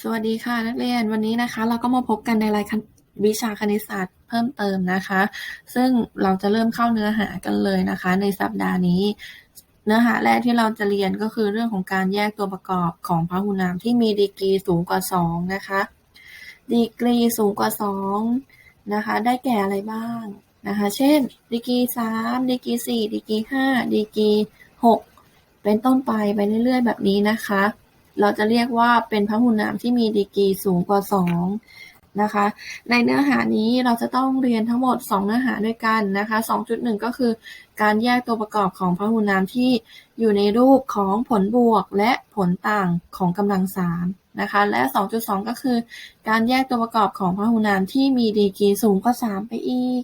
สวัสดีค่ะ นักเรียนวันนี้นะคะ เราก็มาพบกันในรายวิชาคณิตศาสตร์เพิ่มเติมนะคะ ซึ่งเราจะเริ่มเข้าเนื้อหากันเลยนะคะ ในสัปดาห์นี้ เนื้อหาแรกที่เราจะเรียนก็คือเรื่องของการแยกตัวประกอบของพหุนามที่มีดีกรีสูงกว่า 2 นะคะ ดีกรีสูงกว่า 2 นะคะ ได้แก่อะไรบ้างนะคะ เช่น ดีกรี3ดีกรี4ดีกรี5ดีกรี6เป็นต้นไปไปเรื่อยๆแบบนี้นะคะ เราจะเรียกว่าเป็นพหุนามที่มีดีกรีสูงกว่า 2 นะคะ ในเนื้อหานี้เราจะต้องเรียนทั้งหมด 2 เนื้อหาด้วยกันนะคะ 2.1 ก็คือการแยกตัวประกอบของพหุนามที่อยู่ในรูปของผลบวกและผลต่างของกำลัง3นะคะ และ 2.2 ก็คือ การแยกตัวประกอบของพหุนามที่มีดีกรีสูงกว่า 3 ไปอีก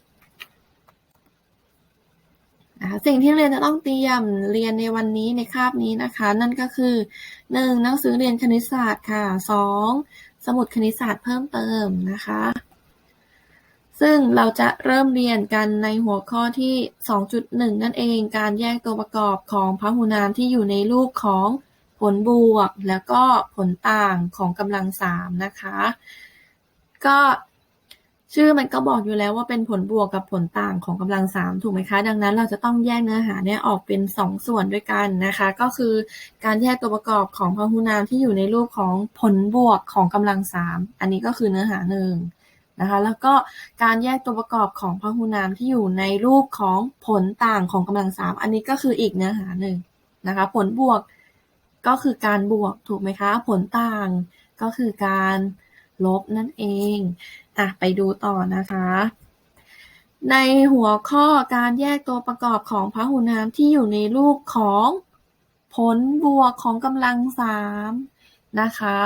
นะคะสิ่งที่เรียนจะต้องเตรียมเรียนในวันนี้ในคาบนี้นะคะ นั่นก็คือ 1. หนังสือเรียนคณิตศาสตร์ค่ะ 2. สมุดคณิตศาสตร์เพิ่มเติมนะคะ ซึ่งเราจะเริ่มเรียนกันในหัวข้อที่ 2.1 นั่นเองการแยกตัวประกอบของพหุนามที่อยู่ในรูปของผลบวก แล้วก็ผลต่างของกำลัง3นะคะ ก็ ชื่อมันก็บอกอยู่แล้วว่าเป็นผลบวกกับผลต่างของกำลัง3ถูกไหมคะ ดังนั้นเราจะต้องแยกเนื้อหาเนี่ยออกเป็น 2 ส่วนด้วยกันนะคะ ก็คือการแยกตัวประกอบของพหุนามที่อยู่ในรูปของผลบวกของกำลัง3อันนี้ก็คือเนื้อหาหนึ่งนะคะแล้วก็การแยกตัวประกอบของพหุนามที่อยู่ในรูปของผลต่างของกำลัง3อันนี้ก็คืออีกเนื้อหาหนึ่งนะคะ ผลบวกก็คือการบวกถูกไหมคะ ผลต่างก็คือการลบนั่นเอง อะไปดูต่อนะคะ ในหัวข้อการแยกตัวประกอบของพหุนามที่อยู่ในรูปของผลบวกของกำลังสามนะคะ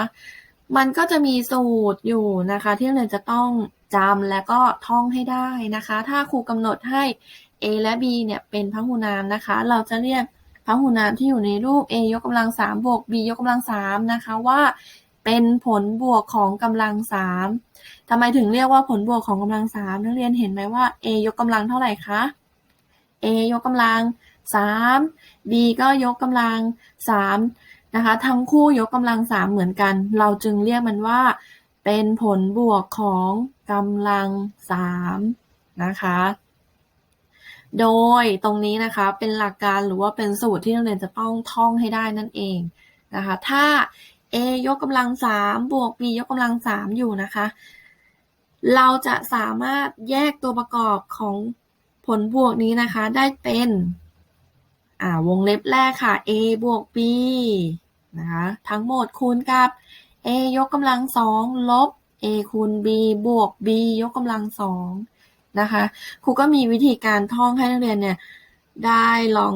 มันก็จะมีสูตรอยู่นะคะ ที่เราจะต้องจำและก็ท่องให้ได้นะคะ ถ้าครูกำหนดให้ a และ b เนี่ยเป็นพหุนามนะคะ เราจะเรียกพหุนามที่อยู่ในรูป a ยกกำลังสามบวก b ยกกำลังสามนะคะว่า เป็นผลบวกของกำลังสามทำไมถึงเรียกว่าผลบวกของกำลังสามนักเรียนเห็นไหมว่า a ยกกำลังเท่าไหร่คะ a ยกกำลังสาม b ก็ยกกำลังสามนะคะทั้งคู่ยกกำลังสามเหมือนกัน เราจึงเรียกมันว่า เป็นผลบวกของกำลังสามนะคะ โดยตรงนี้นะคะเป็นหลักการหรือว่าเป็นสูตรที่นักเรียนจะต้องท่องให้ได้นั่นเองนะคะ ถ้า a ยกกำลังสามบวก b ยกกำลังสามอยู่นะคะ เราจะสามารถแยกตัวประกอบของผลบวกนี้นะคะ ได้เป็น อ่าวงเล็บแรกค่ะ a บวก b นะคะทั้งหมดคูณกับ a ยกกำลังสองลบ a คูณ b บวก b ยกกำลังสองนะคะครูก็มีวิธีการท่องให้นักเรียนเนี่ยได้ลอง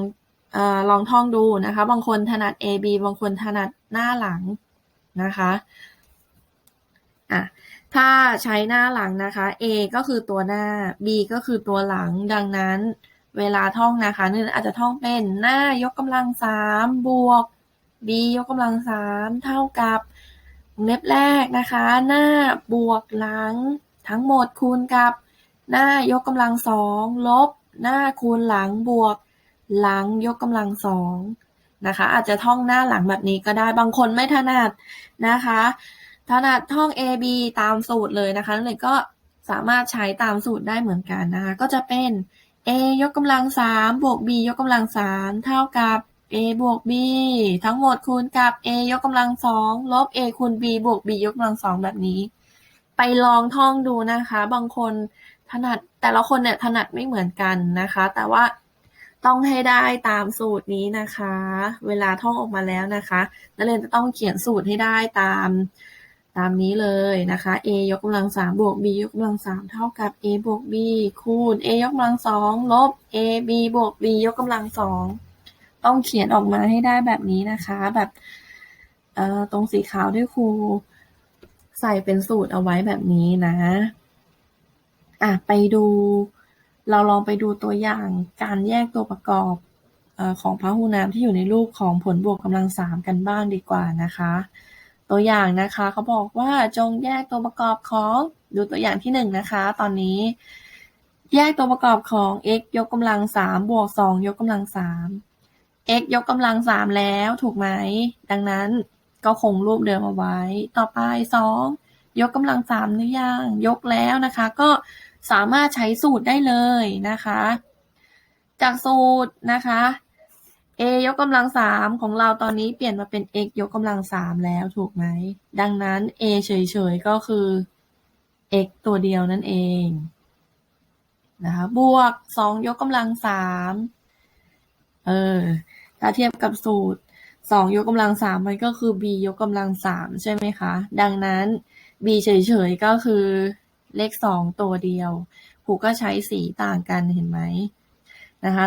อลองท่องดูนะคะ บางคนถนัด A B บางคนถนัดหน้าหลัง นะคะอะถ้าใช้หน้าหลังนะคะ A ก็คือตัวหน้า B ก็คือตัวหลังดังนั้นเวลาท่องนะคะนี่อาจจะท่องเป็นหน้ายกกำลังสามบวก B ยกกำลังสามเท่ากับเล็บแรกนะคะ หน้าบวกหลัง ทั้งหมดคูณกับ หน้ายกกำลังสองลบ หน้าคูณหลังบวก หลังยกกำลังสอง นะคะ อาจจะท่องหน้าหลังแบบนี้ก็ได้บางคนไม่ถนัดนะคะถนัดท่อง A B ตามสูตรเลยนะคะนักเรียก็สามารถใช้ตามสูตรได้เหมือนกันนะคะ ก็จะเป็น A ยกกำลังสามบวก B ยกกำลังสามเท่ากับ A บวก B ทั้งหมดคูณกับ A ยกกำลังสองลบ A คูณ B บวก B ยกกำลังสองแบบนี้ ไปลองท่องดูนะคะ บางคนถนัดแต่ละคนเนี่ยถนัดไม่เหมือนกันนะคะ แต่ว่า ต้องให้ได้ตามสูตรนี้นะคะ เวลาท่องออกมาแล้วนะคะนักเรียนจะต้องเขียนสูตรให้ได้ตามตามนี้เลยนะคะ a ยกกำลังสามบวก b ยกกำลังสามเท่ากับ a บวก b คูณ a ยกกำลังสองลบ a b บวก b ยกกำลังสองต้องเขียนออกมาให้ได้แบบนี้นะคะ แบบตรงสีขาวด้วยครูใส่เป็นสูตรเอาไว้แบบนี้นะ อะ ไปดู เราลองไปดูตัวอย่างการแยกตัวประกอบอของพหุนามที่อยู่ในรูปของผลบวกกำลังสามกันบ้างดีกว่านะคะ ตัวอย่างนะคะเขาบอกว่าจงแยกตัวประกอบของดูตัวอย่างที่หนึ่งนะคะ ตอนนี้ แยกตัวประกอบของ x ยกกำลังสามบวกสองยกกำลังสาม x ยกกำลังสามแล้วถูกไหม ดังนั้นก็คงรูปเดิมเอาไว้ ต่อไปสองยกกำลังสามหรือยังยกแล้วนะคะ ก็ สามารถใช้สูตรได้เลยนะคะ จากสูตรนะคะ a ยกกำลังสามของเราตอนนี้เปลี่ยนมาเป็น x ยกกำลังสามแล้วถูกไหม ดังนั้น a เฉยๆ ก็คือ x ตัวเดียวนั่นเองนะคะบวกสองยกกำลังสามเออถ้าเทียบกับสูตรสองยกกำลังสามมันก็คือ b ยกกำลังสามใช่ไหมคะ ดังนั้น b เฉยๆ ก็คือ เลขสองตัวเดียวครูก็ใช้สีต่างกันเห็นไหมนะคะ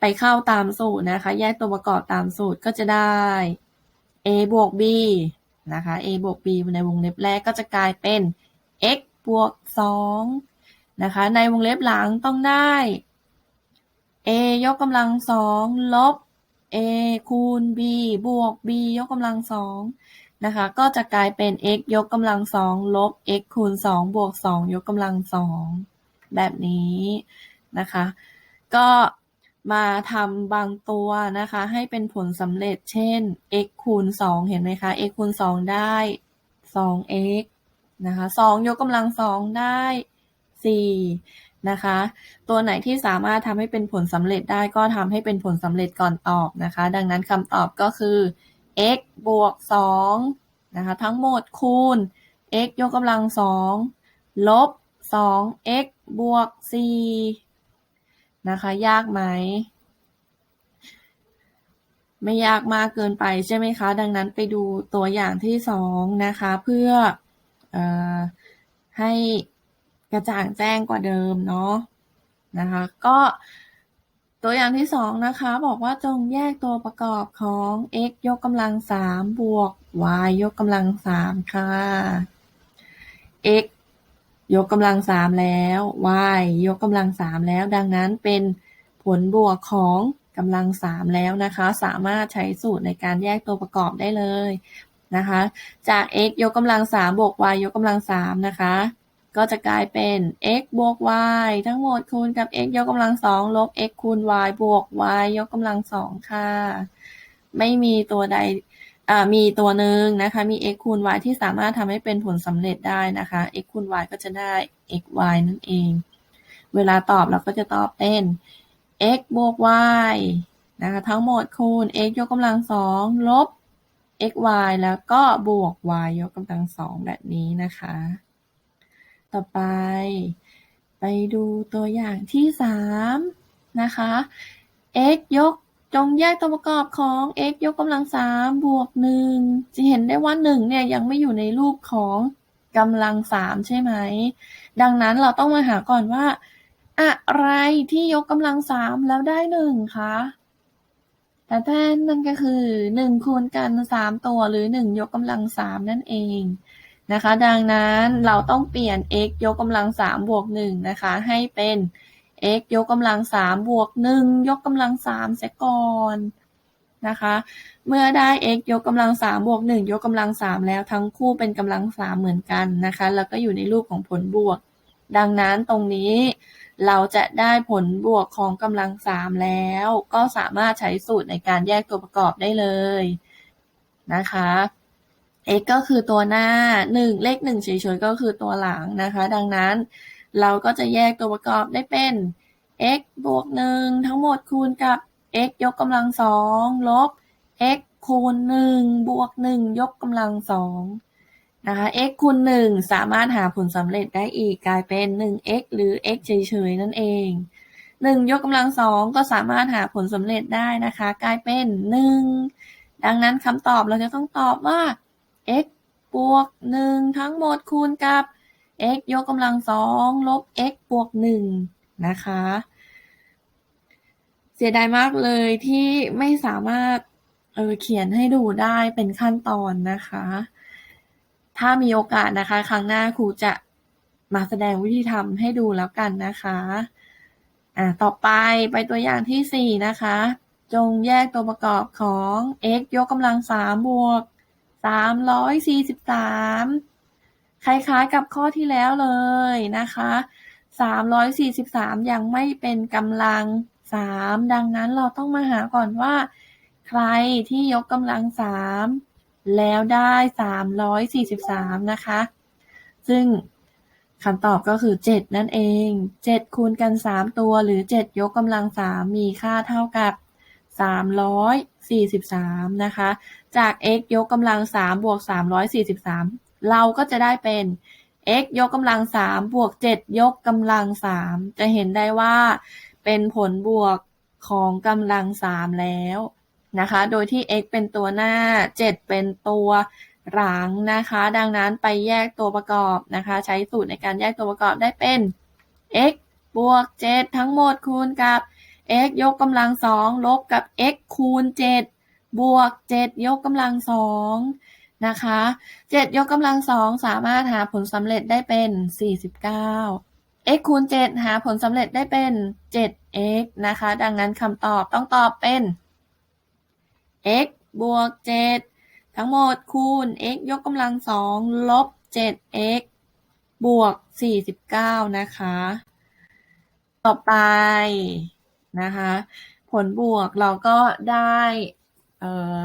ไปเข้าตามสูตรนะคะ แยกตัวประกอบตามสูตรก็จะได้ a บวก b นะคะ a บวก b ในวงเล็บแรกก็จะกลายเป็น x บวกสองนะคะ ในวงเล็บหลังต้องได้ a ยกกำลังสองลบ a คูณ b บวก b ยกกำลังสอง นะคะ ก็จะกลายเป็น x ยกกำลังสองลบ x คูณสองบวกสองยกกำลังสองแบบนี้นะคะ ก็มาทำบางตัวนะคะ ให้เป็นผลสำเร็จ เช่น x คูณสองเห็นไหมคะ x คูณสองได้สอง x นะคะสองยกกำลังสองได้สี่นะคะ ตัวไหนที่สามารถทำให้เป็นผลสำเร็จได้ก็ทำให้เป็นผลสำเร็จก่อนตอบนะคะ ดังนั้นคำตอบก็คือ x บวก2นะคะทั้งหมดคูณ x ยกกำลัง2ลบ 2x บวก4นะคะ ยากไหม ไม่ยากมากเกินไปใช่ไหมคะ ดังนั้นไปดูตัวอย่างที่สองนะคะ เพื่ออให้กระจ่างแจ้งกว่าเดิมเนาะนะคะ ก็ ตัวอย่างที่สองนะคะ บอกว่าจงแยกตัวประกอบของ x ยกกำลังสามบวก y ยกกำลังสามค่ะ x ยกกำลังสามแล้ว y ยกกำลังสามแล้ว ดังนั้นเป็นผลบวกของกำลังสามแล้วนะคะ สามารถใช้สูตรในการแยกตัวประกอบได้เลยนะคะ จาก x ยกกำลังสามบวก y ยกกำลังสามนะคะ ก็จะกลายเป็น x บวก y ทั้งหมดคูณกับ x ยกกำลังสองลบ x คูณ y บวก y ยกกำลังสองค่ะ ไม่มีตัวใดมีตัวหนึ่งนะคะ มี x คูณ y ที่สามารถทำให้เป็นผลสำเร็จได้นะคะ x คูณ y ก็จะได้ x y นั่นเอง เวลาตอบเราก็จะตอบเป็น x บวก y นะคะทั้งหมดคูณ x ยกกำลังสองลบ x y แล้วก็บวก y ยกกำลังสองแบบนี้นะคะ ต่อไป ไปดูตัวอย่างที่สามนะคะ x ยกจงแยกตัวประกอบของ x ยกกำลังสามบวกหนึ่งจะเห็นได้ว่าหนึ่งเนี่ยยังไม่อยู่ในรูปของกำลังสามใช่ไหม ดังนั้นเราต้องมาหาก่อนว่า อะไรที่ยกกำลังสามแล้วได้หนึ่งคะแต่แทนนั่นก็คือหนึ่งคูณกันสามตัวหรือหนึ่งยกกำลังสามนั่นเอง นะคะ ดังนั้นเราต้องเปลี่ยน x ยกกำลังสามบวกหนึ่งนะคะ ให้เป็น x ยกกำลังสามบวกหนึ่งยกกำลังสามเสียก่อนนะคะ เมื่อได้ x ยกกำลังสามบวกหนึ่งยกกำลังสามแล้วทั้งคู่เป็นกำลังสามเหมือนกันนะคะ แล้วก็อยู่ในรูปของผลบวก ดังนั้นตรงนี้เราจะได้ผลบวกของกำลังสามแล้ว ก็สามารถใช้สูตรในการแยกตัวประกอบได้เลยนะคะ x ก็คือตัวหน้า 1 เลข1เฉยๆก็คือตัวหลังนะคะ ดังนั้นเราก็จะแยกตัวประกอบได้เป็น x บวก 1 ทั้งหมดคูณกับ x ยกกำลังสองลบ x คูณ 1 บวก 1 ยกกำลังสองนะคะ x คูณ 1 สามารถหาผลสำเร็จได้อีกกลายเป็น 1x หรือ x เฉยๆนั่นเอง 1 ยกกำลังสองก็สามารถหาผลสำเร็จได้นะคะ กลายเป็น 1 ดังนั้นคำตอบเราจะต้องตอบว่า x บวกหนึ่งทั้งหมดคูณกับ x ยกกำลังสองลบ x บวกหนึ่งนะคะ เสียดายมากเลยที่ไม่สามารถเออเขียนให้ดูได้เป็นขั้นตอนนะคะ ถ้ามีโอกาสนะคะ ครั้งหน้าครูจะมาแสดงวิธีทำให้ดูแล้วกันนะคะอ่าต่อไปไปตัวอย่างที่สี่นะคะ จงแยกตัวประกอบของ x ยกกำลังสามบวก สามร้อยสี่สิบสามคล้าย ๆ กับข้อที่แล้วเลยนะคะสามร้อยสี่สิบสามยังไม่เป็นกำลังสามดังนั้นเราต้องมาหาก่อนว่า ใครที่ยกกำลังสามแล้วได้343นะคะ ซึ่งคำตอบก็คือ 7 นั่นเอง 7 คูณกัน 3 ตัวหรือ 7 ยกกำลัง 3 มีค่าเท่ากับ 343 นะคะ จาก x ยกกำลัง 3 บวก 343 เราก็จะได้เป็น x ยกกำลัง 3 บวก 7 ยกกำลัง 3 จะเห็นได้ว่าเป็นผลบวกของกำลัง 3 แล้วนะคะ โดยที่ x เป็นตัวหน้า 7 เป็นตัวหลังนะคะ ดังนั้นไปแยกตัวประกอบนะคะ ใช้สูตรในการแยกตัวประกอบได้เป็น x บวก 7 ทั้งหมดคูณกับ x ยกกำลัง2ลบกับ x คูณ 7 บวก 7 ยกกำลัง2นะคะ 7 ยกกำลัง2สามารถหาผลสำเร็จได้เป็น 49 x คูณ 7 หาผลสำเร็จได้เป็น 7x นะคะ ดังนั้นคำตอบต้องตอบเป็น x บวก 7 ทั้งหมดคูณ x ยกกำลัง2ลบ 7x บวก 49 นะคะ ต่อไป นะคะ ผลบวกเราก็ได้เอ่อ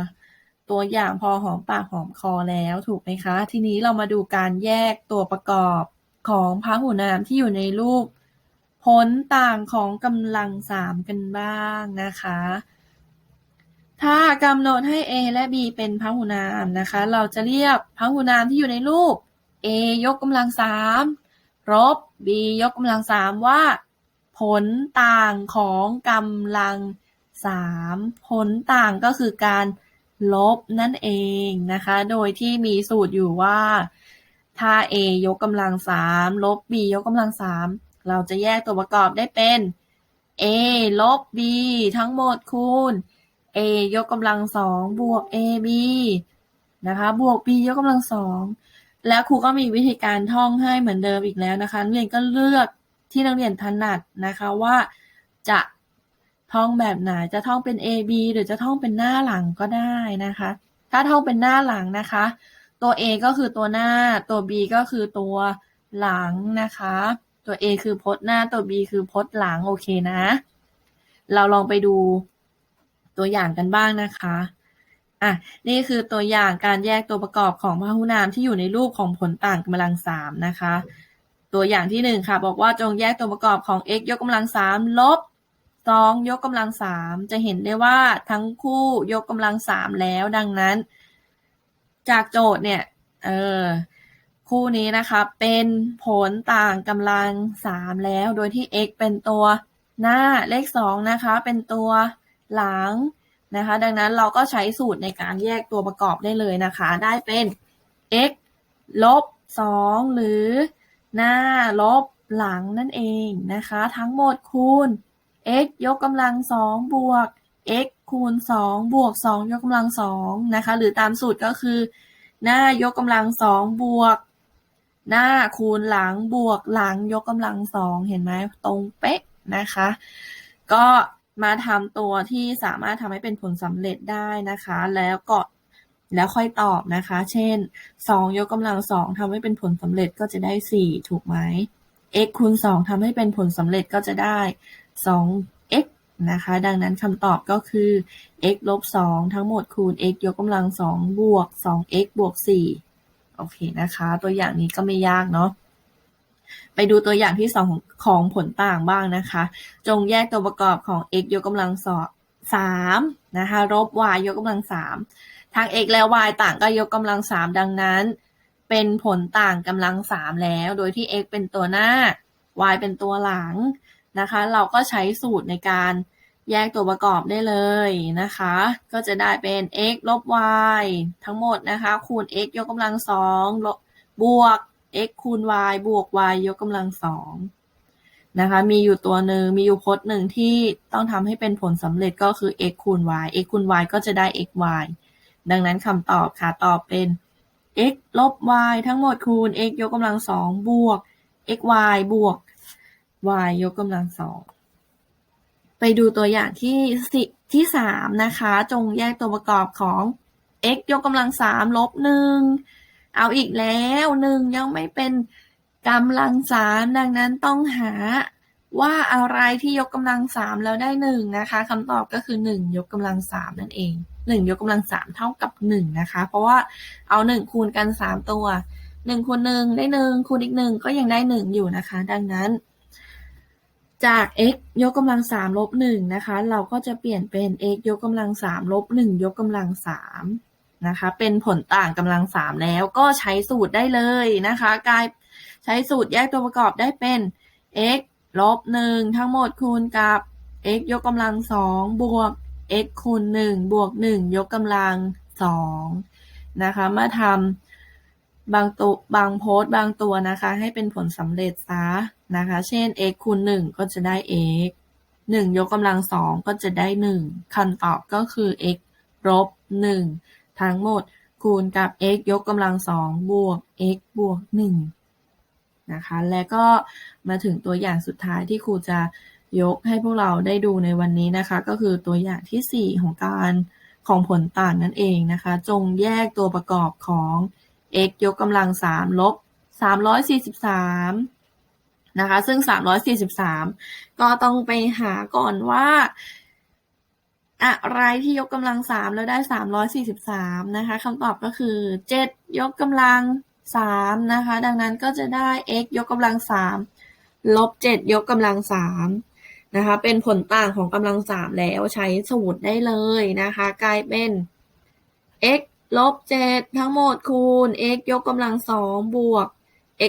ตัวอย่างพอหอมปากหอมคอแล้วถูกไหมคะ ทีนี้เรามาดูการแยกตัวประกอบของพหุนามที่อยู่ในรูป ผลต่างของกำลังสามกันบ้างนะคะ ถ้ากำหนดให้ a และ b เป็นพหุนามนะคะ เราจะเรียกพหุนามที่อยู่ในรูป a ยกกำลังสามลบ b ยกกำลังสามว่า ผลต่างของกำลังสาม ผลต่างก็คือการลบนั่นเองนะคะ โดยที่มีสูตรอยู่ว่า ถ้า a ยกกำลังสามลบ b ยกกำลังสามเราจะแยกตัวประกอบได้เป็น a ลบ b ทั้งหมดคูณ a ยกกำลังสองบวก ab นะคะ บวก b ยกกำลังสองแล้วครูก็มีวิธีการท่องให้เหมือนเดิมอีกแล้วนะคะนักเรียนก็เลือก ที่นักเรียนถนัดนะคะว่าจะท่องแบบไหนจะท่องเป็น A B หรือจะท่องเป็นหน้าหลังก็ได้นะคะ ถ้าท่องเป็นหน้าหลังนะคะ ตัว A ก็คือตัวหน้าตัว B ก็คือตัวหลังนะคะ ตัว A คือพจน์หน้าตัว B คือพจน์หลังโอเคนะ เราลองไปดูตัวอย่างกันบ้างนะคะอะนี่คือตัวอย่างการแยกตัวประกอบของพหุนามที่อยู่ในรูปของผลต่างกำลังสามนะคะ ตัวอย่างที่หนึ่งค่ะ บอกว่าจงแยกตัวประกอบของ x ยกกำลังสามลบสองยกกำลังสามจะเห็นได้ว่าทั้งคู่ยกกำลังสามแล้วดังนั้น จากโจทย์เนี่ยเออคู่นี้นะคะเป็นผลต่างกำลังสามแล้ว โดยที่ x เป็นตัวหน้าเลขสองนะคะเป็นตัวหลังนะคะ ดังนั้นเราก็ใช้สูตรในการแยกตัวประกอบได้เลยนะคะ ได้เป็น x ลบสองหรือ หน้าลบหลังนั่นเองนะคะ ทั้งหมดคูณ x ยกกำลังสองบวก x คูณสองบวกสองยกกำลังสองนะคะ หรือตามสูตรก็คือ หน้ายกกำลังสองบวก หน้าคูณหลังบวกหลังยกกำลังสองเห็นไหมตรงเป๊ะนะคะ ก็มาทำตัวที่สามารถทำให้เป็นผลสำเร็จได้นะคะ แล้วก็ แล้วค่อยตอบนะคะ เช่น 2 ยกกำลัง2ทำให้เป็นผลสำเร็จก็จะได้ 4 ถูกไหม x คูณ 2ทำให้เป็นผลสำเร็จก็จะได้ 2x นะคะ ดังนั้นคำตอบก็คือ x ลบ 2 ทั้งหมดคูณ x ยกกำลัง2บวก 2x บวก 4 โอเคนะคะ ตัวอย่างนี้ก็ไม่ยากเนาะไปดูตัวอย่างที่สองของผลต่างบ้างนะคะ จงแยกตัวประกอบของ x ยกกำลังสามนะคะลบ y ยกกำลังสาม ทั้ง x และ y ต่างก็ยกกำลังสามดังนั้น เป็นผลต่างกำลังสามแล้ว โดยที่ x เป็นตัวหน้า y เป็นตัวหลังนะคะ เราก็ใช้สูตรในการแยกตัวประกอบได้เลยนะคะ ก็จะได้เป็น x ลบ y ทั้งหมดนะคะ คูณ x ยกกำลังสองบวก x คูณ y บวก y ยกกำลังสองนะคะ มีอยู่ตัวหนึ่ง มีอยู่พจน์หนึ่งที่ต้องทำให้เป็นผลสำเร็จก็คือ x คูณ y x คูณ y ก็จะได้ x y ดังนั้นคำตอบค่ะ ตอบเป็น x ลบ y ทั้งหมดคูณ x ยกกำลังสองบวก x y บวก y ยกกำลังสองไปดูตัวอย่างที่สิที่สามนะคะ จงแยกตัวประกอบของ x ยกกำลังสามลบหนึ่งเอาอีกแล้วหนึ่งยังไม่เป็นกำลังสามดังนั้นต้องหาว่าอะไรที่ยกกำลังสามแล้วได้หนึ่งนะคะคำตอบก็คือหนึ่งยกกำลังสามนั่นเอง หนึ่งยกกำลังสามเท่ากับหนึ่งนะคะ เพราะว่าเอาหนึ่งคูณกันสามตัวหนึ่งคูณหนึ่งได้หนึ่งคูณอีกหนึ่งก็ยังได้หนึ่งอยู่นะคะ ดังนั้น จาก x ยกกำลังสามลบหนึ่งนะคะ เราก็จะเปลี่ยนเป็น x ยกกำลังสามลบหนึ่งยกกำลังสามนะคะ เป็นผลต่างกำลังสามแล้วก็ใช้สูตรได้เลยนะคะ กลายใช้สูตรแยกตัวประกอบได้เป็น x ลบหนึ่งทั้งหมดคูณกับ x ยกกำลังสองบวก x คูณหนึ่งบวกหนึ่งยกกำลังสองนะคะ มาทำบางตัวบางโพสต์บางตัวนะคะ ให้เป็นผลสำเร็จซะนะคะ เช่น x คูณหนึ่งก็จะได้ x หนึ่งยกกำลังสองก็จะได้หนึ่งคำตอบก็คือ x ลบหนึ่งทั้งหมดคูณกับ x ยกกำลังสองบวก x บวกหนึ่งนะคะ และก็มาถึงตัวอย่างสุดท้ายที่ครูจะ ยกให้พวกเราได้ดูในวันนี้นะคะ ก็คือตัวอย่างที่ 4 ของการของผลต่างนั่นเองนะคะ จงแยกตัวประกอบของ x ยกกำลัง 3 ลบ 343 นะคะ ซึ่ง 343 ก็ต้องไปหาก่อนว่า อะไรที่ยกกำลัง 3 แล้วได้ 343 นะคะคำตอบก็คือ 7 ยกกำลัง 3 นะคะ ดังนั้นก็จะได้ x ยกกำลัง 3 ลบ 7 ยกกำลัง 3 นะคะ เป็นผลต่างของกำลัง3แล้วใช้สูตรได้เลยนะคะ กลายเป็น x ลบ7ทั้งหมดคูณ x ยกกำลัง2บวก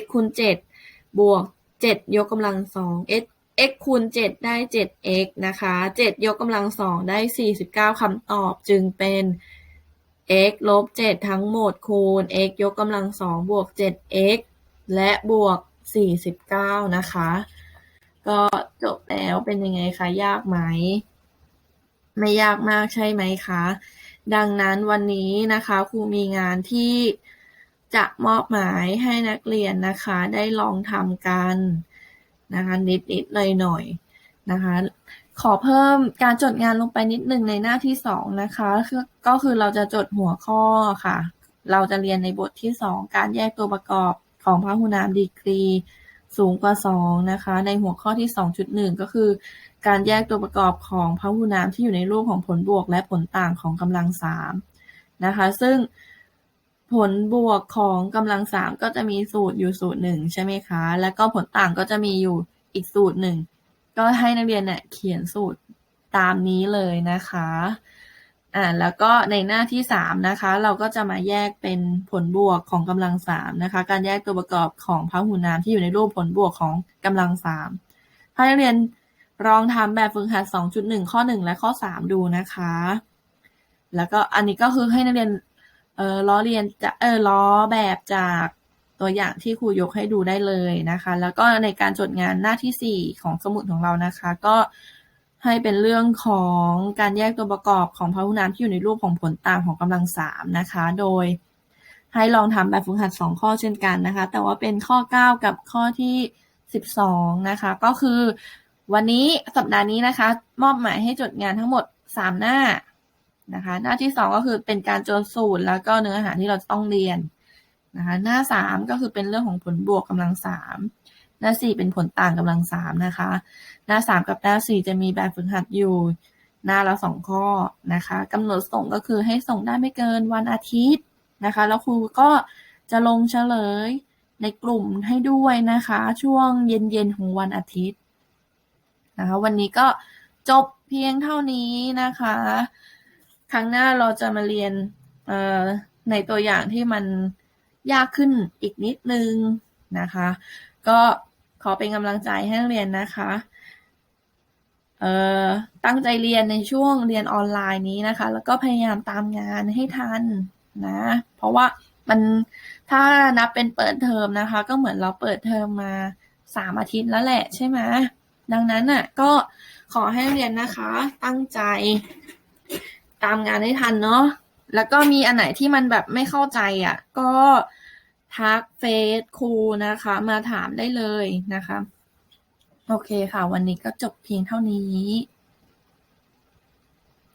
x คูณ7บวก7ยกกำลัง2 x x คูณ7ได้ 7x นะคะ7ยกกำลัง2ได้49คำตอบจึงเป็น x ลบ7ทั้งหมดคูณ x ยกกำลัง2บวก 7x และบวก49นะคะ ก็จบแล้วเป็นยังไงคะ ยากไหม ไม่ยากมากใช่ไหมคะ ดังนั้นวันนี้นะคะครูมีงานที่จะมอบหมายให้นักเรียนนะคะ ได้ลองทำกันนะคะนิดๆหน่อยๆนะคะ ขอเพิ่มการจดงานลงไปนิดหนึ่งในหน้าที่สองนะคะก็คือเราจะจดหัวข้อค่ะ เราจะเรียนในบทที่สองการแยกตัวประกอบของพหุนามดีกรี สูงกว่า 2 นะคะ ในหัวข้อที่ 2.1 ก็คือ การแยกตัวประกอบของพหุนามที่อยู่ในรูปของผลบวกและผลต่างของกำลัง3นะคะ ซึ่งผลบวกของกำลัง3ก็จะมีสูตรอยู่สูตรหนึ่งใช่ไหมคะ แล้วก็ผลต่างก็จะมีอยู่อีกสูตรหนึ่ง ก็ให้นักเรียนเนี่ยเขียนสูตรตามนี้เลยนะคะ อ่าแล้วก็ในหน้าที่ 3 นะคะ เราก็จะมาแยกเป็นผลบวกของกำลัง3นะคะ การแยกตัวประกอบของพหุนามที่อยู่ในรูปผลบวกของกำลัง3ให้นักเรียนลองทำแบบฝึกหัด 2.1 ข้อ 1 และข้อ 3 ดูนะคะ แล้วก็อันนี้ก็คือให้นักเรียนเออล้อเรียนจะเออล้อแบบจากตัวอย่างที่ครูยกให้ดูได้เลยนะคะ แล้วก็ในการจดงานหน้าที่ 4 ของสมุดของเรานะคะ ก็ ให้เป็นเรื่องของการแยกตัวประกอบของพหุนามที่อยู่ในรูปของผลต่างของกำลังสามนะคะ โดยให้ลองทำแบบฝึกหัด 2 ข้อเช่นกันนะคะ แต่ว่าเป็นข้อ 9 กับข้อที่ 12 นะคะ ก็คือวันนี้สัปดาห์นี้นะคะ มอบหมายให้จดงานทั้งหมด 3 หน้านะคะ หน้าที่ 2 ก็คือเป็นการโจทย์สูตรแล้วก็เนื้อหาที่เราต้องเรียนนะคะ หน้า 3 ก็คือเป็นเรื่องของผลบวกกำลัง3 หน้า4เป็นผลต่างกำลัง3นะคะ หน้า3กับหน้า4จะมีแบบฝึกหัดอยู่หน้าละ2ข้อนะคะกำหนดส่งก็คือให้ส่งได้ไม่เกินวันอาทิตย์นะคะ แล้วครูก็จะลงเฉลยในกลุ่มให้ด้วยนะคะ ช่วงเย็นๆของวันอาทิตย์นะคะวันนี้ก็จบเพียงเท่านี้นะคะ ครั้งหน้าเราจะมาเรียนในตัวอย่างที่มันยากขึ้นอีกนิดนึงนะคะ ก็ ขอเป็นกำลังใจให้นักเรียนนะคะเอ่อตั้งใจเรียนในช่วงเรียนออนไลน์นี้นะคะ แล้วก็พยายามตามงานให้ทันนะ เพราะว่ามันถ้านับเป็นเปิดเทอมนะคะ ก็เหมือนเราเปิดเทอมมาสามอาทิตย์แล้วแหละใช่ไหมดังนั้นอะก็ขอให้เรียนนะคะ ตั้งใจ ตามงานให้ทันเนาะแล้วก็มีอันไหนที่มันแบบไม่เข้าใจอะ ก็ ทักเฟซครูนะคะ มาถามได้เลยนะคะ โอเคค่ะ วันนี้ก็จบเพียงเท่านี้